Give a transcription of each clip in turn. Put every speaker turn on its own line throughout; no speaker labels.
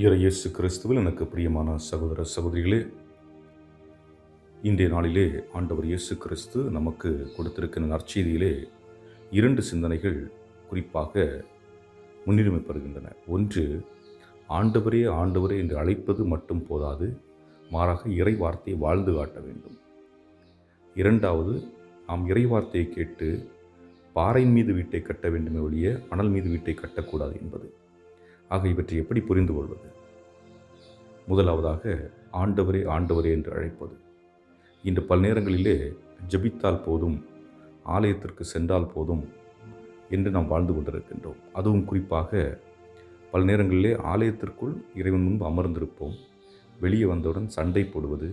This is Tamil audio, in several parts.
இயேசு கிறிஸ்துவில் எனக்கு பிரியமான சகோதர சகோதரிகளே இன்றைய நாளிலே ஆண்டவர் இயேசு கிறிஸ்து நமக்கு கொடுத்திருக்கிற நற்செய்தியிலே இரண்டு சிந்தனைகள் குறிப்பாக முன்னுரிமை பெறுகின்றன ஒன்று ஆண்டவரே ஆண்டவரே என்று அழைப்பது மட்டும் போதாது மாறாக இறை வார்த்தையை வாழ்ந்து காட்ட வேண்டும். இரண்டாவது நாம் இறை வார்த்தையை கேட்டு பாறையின் மீது வீட்டை கட்ட வேண்டுமே ஒழிய மணல் மீது வீட்டை கட்டக்கூடாது என்பது. ஆக இவற்றை எப்படி புரிந்து கொள்வது? முதலாவதாக ஆண்டவரே ஆண்டவரே என்று அழைப்பது. இன்று பல நேரங்களிலே ஜெபித்தால் போதும் ஆலயத்திற்கு சென்றால் போதும் என்று நாம் வாழ்ந்து கொண்டிருக்கின்றோம். அதுவும் குறிப்பாக பல நேரங்களிலே ஆலயத்திற்குள் இறைவன் முன்பு அமர்ந்திருப்போம். வெளியே வந்தவுடன் சண்டை போடுவது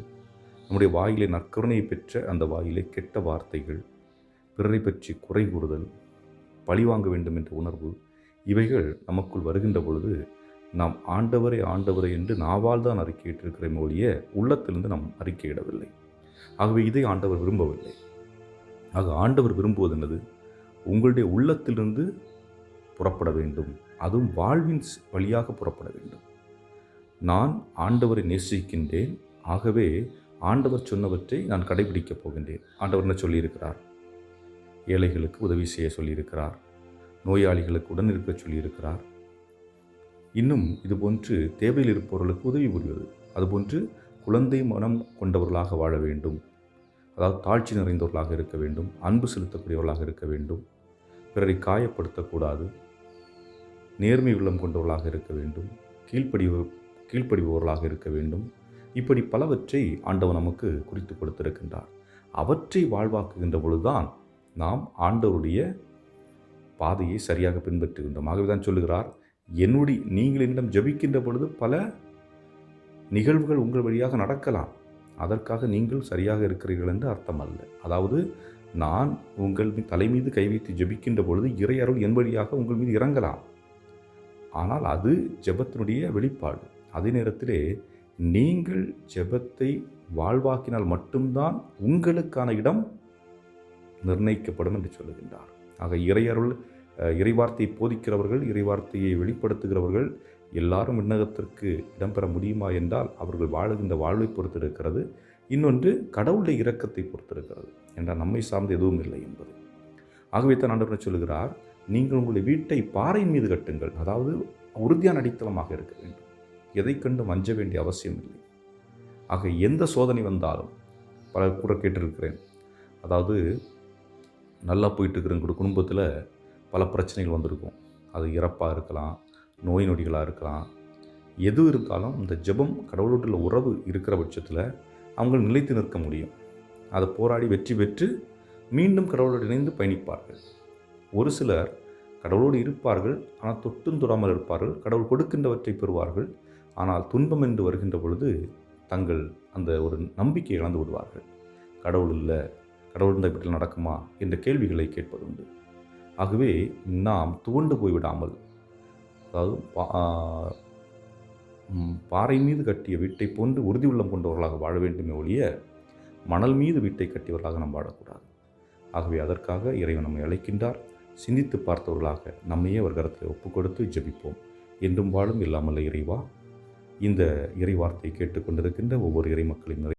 நம்முடைய வாயிலே நற்கருணையை பெற்ற அந்த வாயிலே கெட்ட வார்த்தைகள் பிறரை பற்றி குறை கூறுதல் பழிவாங்க வேண்டும் என்ற உணர்வு இவைகள் நமக்குள் வருகின்ற பொழுது நாம் ஆண்டவரே ஆண்டவரே என்று நாவால் தான் அறிக்கையிட்டிருக்கிறோம் ஒழிய உள்ளத்திலிருந்து நாம் அறிக்கையிடவில்லை. ஆகவே இதை ஆண்டவர் விரும்பவில்லை. ஆக ஆண்டவர் விரும்புவது என்னது? உங்களுடைய உள்ளத்திலிருந்து புறப்பட வேண்டும். அதுவும் வாழ்வின் வழியாக புறப்பட வேண்டும். நான் ஆண்டவரை நேசிக்கின்றேன். ஆகவே ஆண்டவர் சொன்னவற்றை நான் கடைபிடிக்கப் போகின்றேன். ஆண்டவர் என்ன சொல்லியிருக்கிறார்? ஏழைகளுக்கு உதவி செய்ய சொல்லியிருக்கிறார். நோயாளிகளுக்கு உடன் இருக்க சொல்லியிருக்கிறார். இன்னும் இதுபோன்று தேவையில் இருப்பவர்களுக்கு உதவி புரிவது அதுபோன்று குழந்தை மனம் கொண்டவர்களாக வாழ வேண்டும். அதாவது தாழ்ச்சி நிறைந்தவர்களாக இருக்க வேண்டும் அன்பு செலுத்தக்கூடியவர்களாக இருக்க வேண்டும் பிறரை காயப்படுத்தக்கூடாது நேர்மை உள்ளம் கொண்டவர்களாக இருக்க வேண்டும் கீழ்ப்படிவு கீழ்ப்படிபவர்களாக இருக்க வேண்டும். இப்படி பலவற்றை ஆண்டவர் நமக்கு குறித்து கொடுத்திருக்கின்றார். அவற்றை வாழ்வாக்குகின்ற பொழுதுதான் நாம் ஆண்டவருடைய பாதையை சரியாக பின்பற்றுகின்றோம். ஆகவே தான் சொல்லுகிறார் என்னுடைய நீங்கள் என்னிடம் ஜபிக்கின்ற பொழுது பல நிகழ்வுகள் உங்கள் வழியாக நடக்கலாம். அதற்காக நீங்கள் சரியாக இருக்கிறீர்கள் என்று அர்த்தம் அல்ல அதாவது நான் உங்கள் தலை மீது கை வைத்து ஜெபிக்கின்ற பொழுது இறை அருள் என் வழியாக உங்கள் மீது இறங்கலாம். ஆனால் அது ஜெபத்தினுடைய வெளிப்பாடு. அதே நேரத்திலே நீங்கள் ஜெபத்தை வாழ்வாக்கினால் மட்டும்தான் உங்களுக்கான இடம் நிர்ணயிக்கப்படும் என்று சொல்லுகின்றார். ஆக இறையருள் இறைவார்த்தை இறைவார்த்தையை போதிக்கிறவர்கள் இறைவார்த்தையை வெளிப்படுத்துகிறவர்கள் எல்லாரும் விண்ணகத்திற்கு இடம்பெற முடியுமா என்றால் அவர்கள் வாழுகின்ற வாழ்வை பொறுத்து இருக்கிறது இன்னொன்று கடவுளுடைய இரக்கத்தை பொறுத்திருக்கிறது என்றால் நம்மை சார்ந்து எதுவும் இல்லை என்பது. ஆகவே தான் ஆண்டவர் சொல்கிறார் நீங்கள் உங்களுடைய வீட்டை பாறையின் மீது கட்டுங்கள். அதாவது உறுதியான அடித்தளமாக இருக்க வேண்டும். எதை கண்டும் அஞ்ச வேண்டிய அவசியம் இல்லை. ஆக எந்த சோதனை வந்தாலும் பலர் கூட கேட்டிருக்கிறேன். அதாவது நல்லா போயிட்டு குடும்பத்தில் பல பிரச்சனைகள் வந்திருக்கும். அது இறப்பாக இருக்கலாம் நோய் நொடிகளாக இருக்கலாம். எது இருந்தாலும் இந்த ஜெபம் கடவுளோட்டுள்ள உறவு இருக்கிற பட்சத்தில் அவங்க நிலைத்து நிற்க முடியும். அதை போராடி வெற்றி பெற்று மீண்டும் கடவுளோடு இணைந்து பயணிப்பார்கள். ஒரு சிலர் கடவுளோடு இருப்பார்கள் ஆனால் தொட்டும் தொடாமல் இருப்பார்கள் கடவுள் கொடுக்கின்றவற்றை பெறுவார்கள். ஆனால் துன்பம் என்று வருகின்ற பொழுது தங்கள் அந்த ஒரு நம்பிக்கை இழந்து விடுவார்கள். கடவுள் இல்லை கடவுள் இந்த இப்படி நடக்குமா என்ற கேள்விகளை கேட்பதுண்டு. ஆகவே நாம் துவண்டு போய்விடாமல் அதாவது பாறை மீது கட்டிய வீட்டை போன்று உறுதி உள்ளம் கொண்டவர்களாக வாழ வேண்டுமே ஒழிய மணல் மீது வீட்டை கட்டியவர்களாக நாம் வாழக்கூடாது. ஆகவே அதற்காக இறைவன் நம்மை அழைக்கின்றார். சிந்தித்து பார்த்தவர்களாக நம்மையே ஒரு கருத்தில் ஒப்பு கொடுத்து ஜெபிப்போம். என்றும் வாழும் இல்லாமல் இறைவா இந்த இறைவார்த்தையை கேட்டுக்கொண்டிருக்கின்ற ஒவ்வொரு இறை மக்களின்